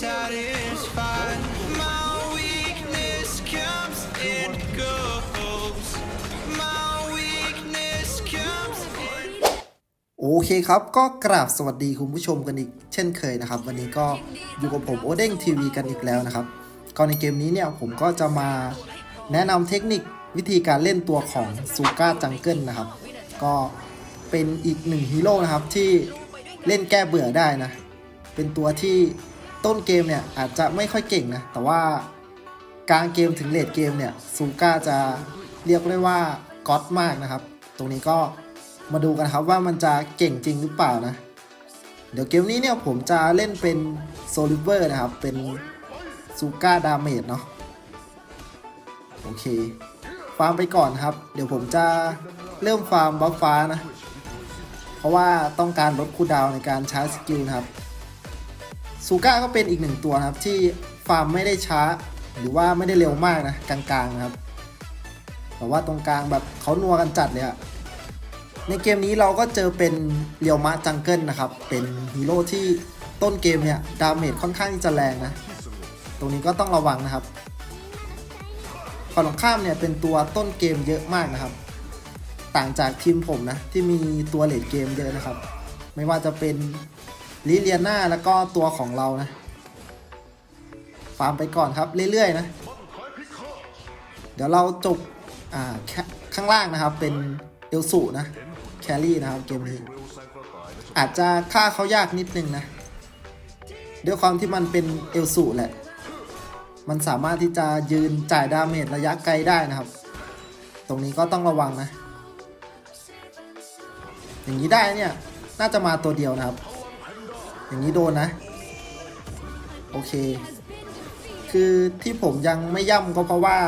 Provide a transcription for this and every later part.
satisfied. My weakness comes and goes. My weakness comes and โอเคครับก็กราบสวัสดีคุณผู้ชมกันอีก เช่นเคยนะครับ วันนี้ก็อยู่กับผมโอเด้งทีวีกันอีกแล้วนะครับ ก็ในเกมนี้เนี่ยผมก็จะมาแนะนำเทคนิค วิธีการเล่นตัวของซูก้าจังเกิลนะครับ ก็เป็นอีกหนึ่งฮีโร่นะครับที่เล่นแก้เบื่อได้นะ เป็นตัวที่ต้นเกมเนี่ยอาจจะไม่ค่อยเก่งนะ แต่ว่ากลางเกมถึงเลดเกมเนี่ยซูก้าจะเรียกได้ว่าก๊อตมากนะครับ ตรงนี้ก็มาดูกันครับว่ามันจะเก่งจริงหรือเปล่านะ เดี๋ยวเกมนี้เนี่ยผมจะเล่นเป็นโซลิเวอร์นะครับ เป็นซูก้าดาเมจเนาะโอเค ฟาร์มไปก่อนครับ เดี๋ยวผมจะเริ่มฟาร์มบัฟฟ้านะ เพราะว่าต้องการลดคูดาวในการใช้สกิลนะครับซูก้าก็เป็นอีกหนึ่งตัวครับที่ฟาร์มไม่ได้ช้า หรือว่าไม่ได้เร็วมากนะกลางๆนะครับ แต่ว่าตรงกลางแบบเขานัวกันจัดเลยอะในเกมนี้เราก็เจอเป็นเรียวมะจังเกิลนะครับ เป็นฮีโร่ที่ต้นเกมเนี่ยดาเมจค่อนข้างที่จะแรงนะ ตรงนี้ก็ต้องระวังนะครับ ฝั่งตรงข้ามเนี่ยเป็นตัวต้นเกมเยอะมากนะครับ ต่างจากทีมผมนะ ที่มีตัวเลดเกมเยอะนะครับ ไม่ว่าจะเป็นลิเลียนาแล้วก็ตัวของเรานะ ฟาร์มไปก่อนครับเรื่อยๆนะ เดี๋ยวเราจบอ่าข้างล่างนะครับ เป็นเอลสูนะแครี่นะครับเกมนี้ อาจจะฆ่าเขายากนิดนึงนะด้วยความที่มันเป็นเอลสูแหละ มันสามารถที่จะยืนจ่ายดาเมจระยะไกลได้นะครับ ตรงนี้ก็ต้องระวังนะ อย่างนี้ได้เนี่ย น่าจะมาตัวเดียวนะครับ อย่างนี้โดนนะ โอเค คือที่ผมยังไม่ย่ำก็เพราะว่า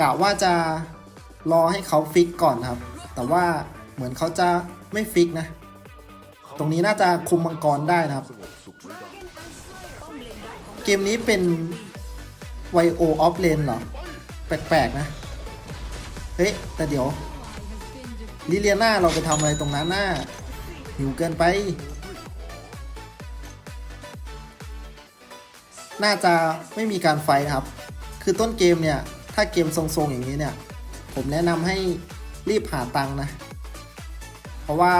กะว่าจะรอให้เขาฟิกก่อนครับ แต่ว่าเหมือนเขาจะไม่ฟิกนะ ตรงนี้น่าจะคุมมังกรได้นะครับ เกมนี้เป็น ไวโอออฟเลนเหรอ แปลกๆนะ เฮ้ย แต่เดี๋ยว ลิเลียนาเราไปทำอะไรตรงนั้นน่าหิวเกินไป น่าจะไม่มีการไฟครับ คือต้นเกมเนี่ย ถ้าเกมทรงๆอย่างนี้เนี่ย ผมแนะนำให้รีบหาตังนะ เพราะว่า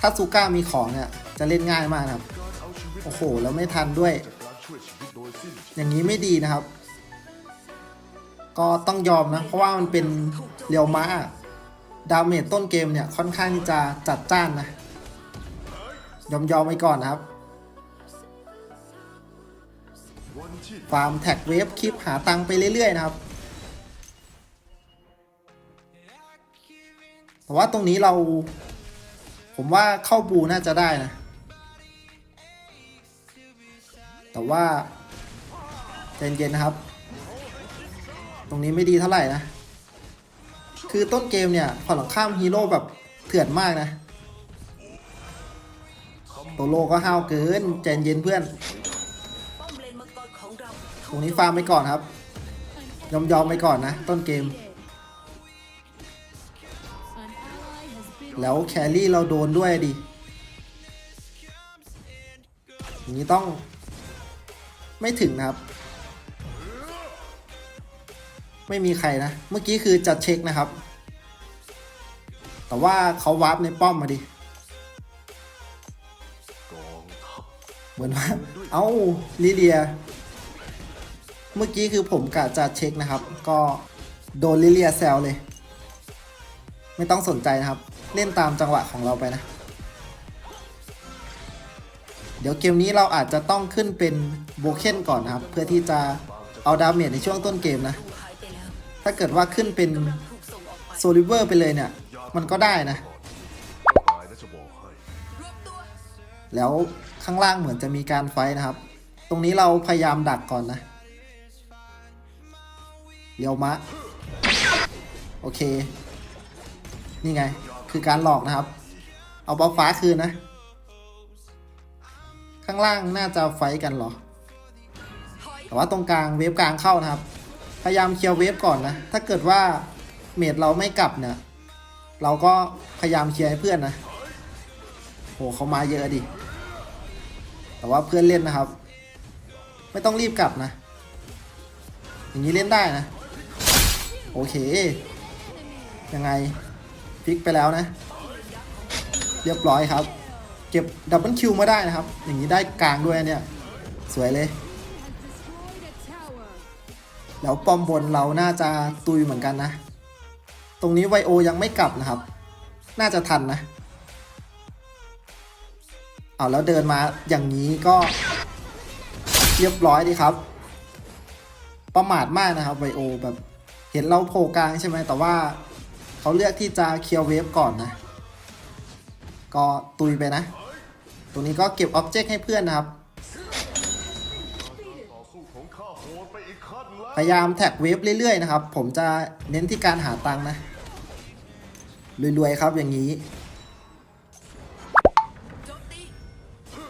ถ้าซูก้ามีของเนี่ย จะเล่นง่ายมากครับ โอ้โห แล้วไม่ทันด้วย อย่างนี้ไม่ดีนะครับ ก็ต้องยอมนะ เพราะว่ามันเป็นเรียวม้าดาเมจต้นเกมเนี่ยค่อนข้างจะจัดจ้านนะ ยอมยอมไปก่อนนะครับ ฟาร์มแท็กเวฟคลิปหาตังไปเรื่อย ๆ นะครับ แต่ว่าตรงนี้เรา ผมว่าเข้าบูน่าจะได้นะ แต่ว่า เย็นๆนะครับ ตรงนี้ไม่ดีเท่าไหร่นะ คือต้นเกมเนี่ยฝั่งตรงข้ามฮีโร่แบบเถื่อนมากนะโตโลก็ห้าวเกินใจเย็นเพื่อน ตรงนี้ฟาร์มไปก่อนครับ ยอมยอมไปก่อนนะ ต้นเกม แล้วแครี่เราโดนด้วยดิอย่างนี้ต้องไม่ถึงนะครับ ไม่มีใครนะ เมื่อกี้คือจะเช็คนะครับ แต่ว่าเขาวาร์ปในป้อมมาดิ เหมือนว่า เอ้าลิเดีย เมื่อกี้คือผมกะจะเช็คนะครับ ก็โดนลิเลียแซวเลย ไม่ต้องสนใจนะครับ เล่นตามจังหวะของเราไปนะ เดี๋ยวเกมนี้เราอาจจะต้องขึ้นเป็นโบเคนก่อนนะครับ เพื่อที่จะเอาดาเมจในช่วงต้นเกมนะ ถ้าเกิดว่าขึ้นเป็นโซลิเวอร์ไปเลยเนี่ย มันก็ได้นะ แล้วข้างล่างเหมือนจะมีการไฟนะครับ ตรงนี้เราพยายามดักก่อนนะเลียวมะ โอเค นี่ไง คือการหลอกนะครับ เอาบอลฟ้าคืนนะ ข้างล่างน่าจะไฟกันเหรอ แต่ว่าตรงกลางเวฟกลางเข้านะครับ พยายามเคลียร์เวฟก่อนนะ ถ้าเกิดว่าเมดเราไม่กลับเนี่ย เราก็พยายามเคลียร์ให้เพื่อนนะ โหเขามาเยอะดิ แต่ว่าเพื่อนเล่นนะครับ ไม่ต้องรีบกลับนะ อย่างนี้เล่นได้นะ โอเค ยังไงพลิกไปแล้วนะ เรียบร้อยครับ เก็บดับเบิลคิวมาได้นะครับ อย่างนี้ได้กลางด้วยเนี่ย สวยเลย แล้วปอมบนเราน่าจะตุยเหมือนกันนะ ตรงนี้ไวโอยังไม่กลับนะครับ น่าจะทันนะ เอาแล้วเดินมาอย่างนี้ก็เรียบร้อยดีครับ ประมาทมากนะครับไวโอแบบ เห็นเราโผล่กลางใช่ไหมแต่ว่าเขาเลือกที่จะเคลียร์เวฟก่อนนะ ก็ตุยไปนะ ตรงนี้ก็เก็บอ็อบเจกต์ให้เพื่อนนะครับ พยายามแท็กเวฟเรื่อยๆนะครับ ผมจะเน้นที่การหาตังค์นะ รวยๆครับอย่างนี้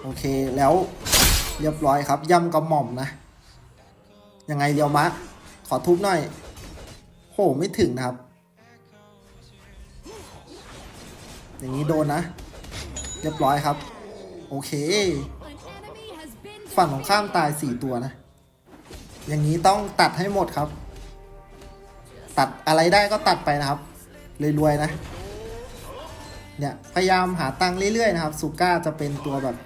โอเคแล้วเรียบร้อยครับ ย่ำกระหม่อมนะ ยังไงเดียวมะขอทุบหน่อย โหไม่ถึงนะครับ อย่างนี้โดนนะ เรียบร้อยครับ โอเค ฝั่งของข้ามตาย4ตัวนะ อย่างนี้ต้องตัดให้หมดครับ ตัดอะไรได้ก็ตัดไปนะครับรวยๆนะ เนี่ยพยายามหาตังค์เรื่อยๆนะครับซูก้าจะเป็นตัวแบบ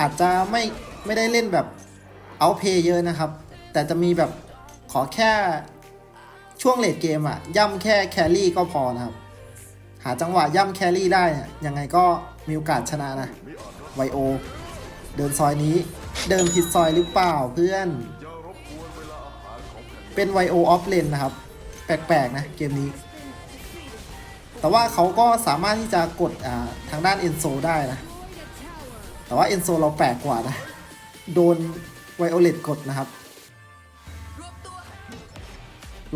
อาจจะไม่ไม่ได้เล่นแบบเอาเพย์เยอะนะครับ แต่จะมีแบบขอแค่ช่วงเลดเกมอะย่ำแค่แครี่ก็พอนะครับ หาจังหวะย่ำแครี่ได้นะยยังไงก็มีโอกาสชนะนะไวโอ เดินซอยนี้เดินผิดซอยหรือเปล่าเพื่อน เป็นไวโอออฟเลนนะครับ แปลกๆนะเกมนี้ แต่ว่าเขาก็สามารถที่จะกดอ่าทางด้านเอนโซได้นะ แต่ว่าเอนโซเราแปลกกว่านะ โดนไวโอเลตกดนะครับ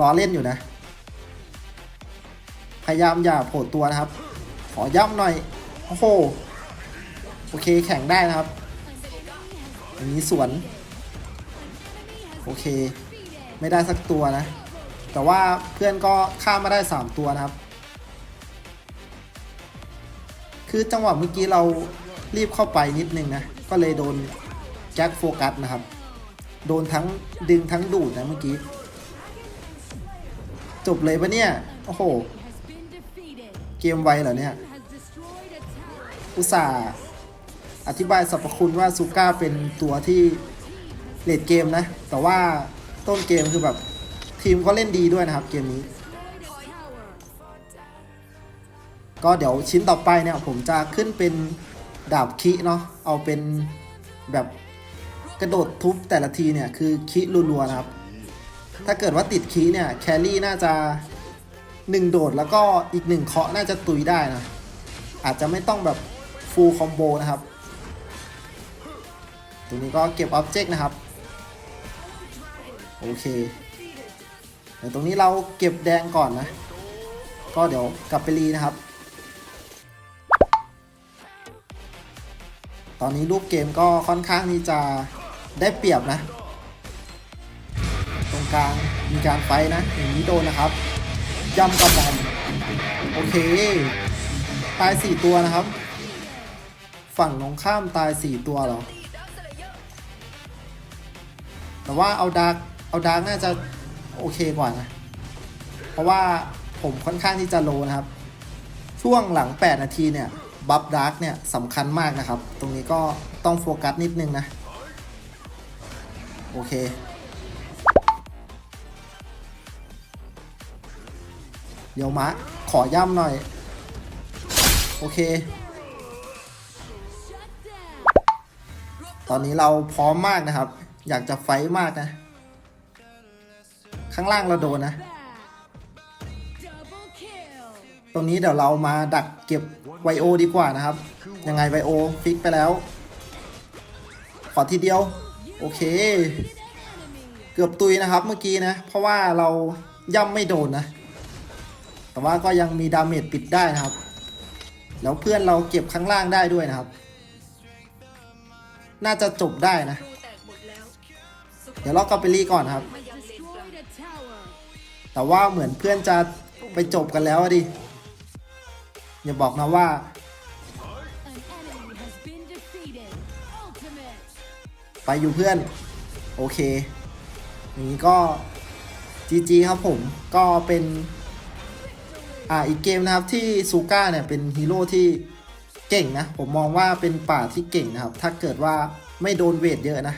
รอเล่นอยู่นะ พยายามอย่าโผล่ตัวนะครับ ขอย้ำหน่อย โอ้โห โอเคแข่งได้นะครับอย่างนี้สวน โอเค ไม่ได้สักตัวนะ แต่ว่าเพื่อนก็ฆ่ามาได้ 3 ตัวนะครับ คือจังหวะเมื่อกี้เรารีบเข้าไปนิดนึงนะ ก็เลยโดนแจ็คโฟกัสนะครับ โดนทั้งดึงทั้งดูดนะเมื่อกี้ จบเลยปะเนี่ย โอ้โห เกมไวเหรอเนี่ย อุตส่าห์อธิบายสรรพคุณว่าซูก้าเป็นตัวที่เลดเกมนะ แต่ว่า ต้นเกมคือแบบ ทีมก็เล่นดีด้วยนะครับเกมนี้ ก็เดี๋ยวชิ้นต่อไปเนี่ยผมจะขึ้นเป็นดาบคิเนาะเอาเป็นแบบกระโดดทุบแต่ละทีเนี่ยคือคิรัวๆนะครับ ถ้าเกิดว่าติดคีเนี่ยแครี่น่าจะหนึ่งโดดแล้วก็อีกหนึ่งเคาะน่าจะตุยได้นะ อาจจะไม่ต้องแบบฟูลคอมโบนะครับ ตรงนี้ก็เก็บออบเจกต์นะครับ โอเคเดี๋ยวตรงนี้เราเก็บแดงก่อนนะ ก็เดี๋ยวกลับไปรีนะครับ ตอนนี้รูปเกมก็ค่อนข้างที่จะได้เปรียบนะ ตรงกลางมีการไฟนะ อย่างนี้โดนนะครับย่ำกระหม่อมโอเค ตาย 4 ตัวนะครับ ฝั่งตรงข้ามตาย 4 ตัวหรอ แต่ว่าเอาดาร์ก เอาดาร์กน่าจะโอเคกว่านะ เพราะว่าผมค่อนข้างที่จะโลนะครับ ช่วงหลัง 8 นาทีเนี่ยบัฟดาร์กเนี่ยสำคัญมากนะครับ ตรงนี้ก็ต้องโฟกัสนิดนึงนะ โอเค เดี๋ยวมะ ขอย่ำหน่อย โอเค ตอนนี้เราพร้อมมากนะครับ อยากจะไฟมากนะ ข้างล่างเราโดนนะ ตรงนี้เดี๋ยวเรามาดักเก็บไวโอดีกว่านะครับ ยังไงไวโอฟิกไปแล้ว ขอทีเดียว โอเค เกือบตุยนะครับเมื่อกี้นะ เพราะว่าเราย่ำไม่โดนนะ แต่ว่าก็ยังมีดาเมจปิดได้นะครับ แล้วเพื่อนเราเก็บข้างล่างได้ด้วยนะครับ น่าจะจบได้นะ เดี๋ยวเรากลับไปรีก่อนนครับ แต่ว่าเหมือนเพื่อนจะไปจบกันแล้วดิ อย่าบอกนะว่า ไปอยู่เพื่อน โอเคอย่างนี้ก็ GG ครับผมก็เป็นอ่าอีกเกมนะครับที่ซูก้าเนี่ยเป็นฮีโร่ที่เก่งนะ ผมมองว่าเป็นป่าที่เก่งนะครับ ถ้าเกิดว่าไม่โดนเวทเยอะนะ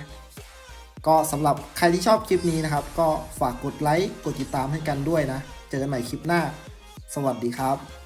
ก็สำหรับใครที่ชอบคลิปนี้นะครับ ก็ฝากกดไลค์กดติดตามให้กันด้วยนะ เจอกันใหม่คลิปหน้า สวัสดีครับ